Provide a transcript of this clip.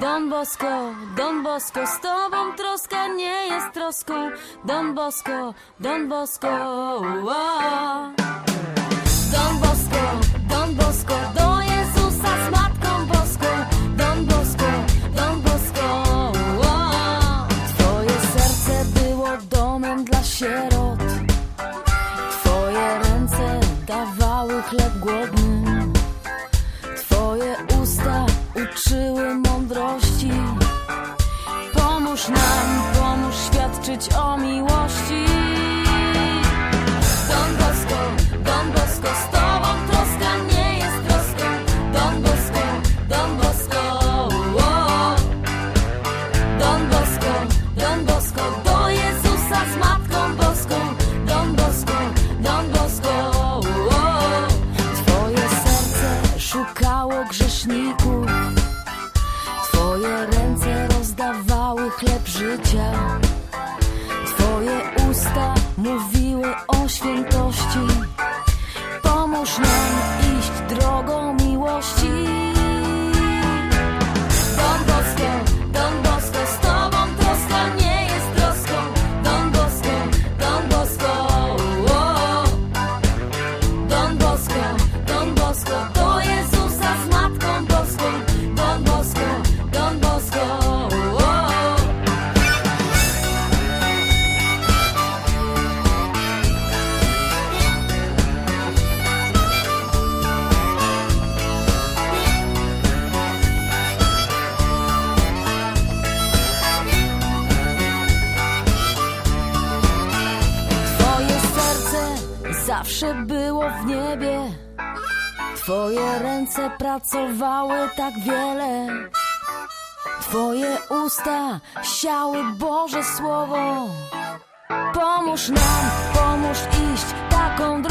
Don Bosco, Don Bosco, z tobą troska nie jest troską. Don Bosco, Don Bosco, o. Don Bosco, Don Bosco, do Jezusa z Matką Boską. Don Bosco, Don Bosco, o. Twoje serce było domem dla sierot. Twoje ręce dawały chleb głodnym. Twoje usta uczyły mądrości. O miłości. Don Bosco, Don Bosco, z tobą troska nie jest troską. Don Bosco, Don Bosco, o. Don Bosco, Don Bosco, do Jezusa z Matką Boską. Don Bosco, Don Bosco, o. Twoje serce szukało grzeszników. Twoje ręce rozdawały chleb życia. Mówiły o świętości. Zawsze było w niebie. Twoje ręce pracowały tak wiele. Twoje usta siały Boże Słowo. Pomóż nam, pomóż iść taką drogą.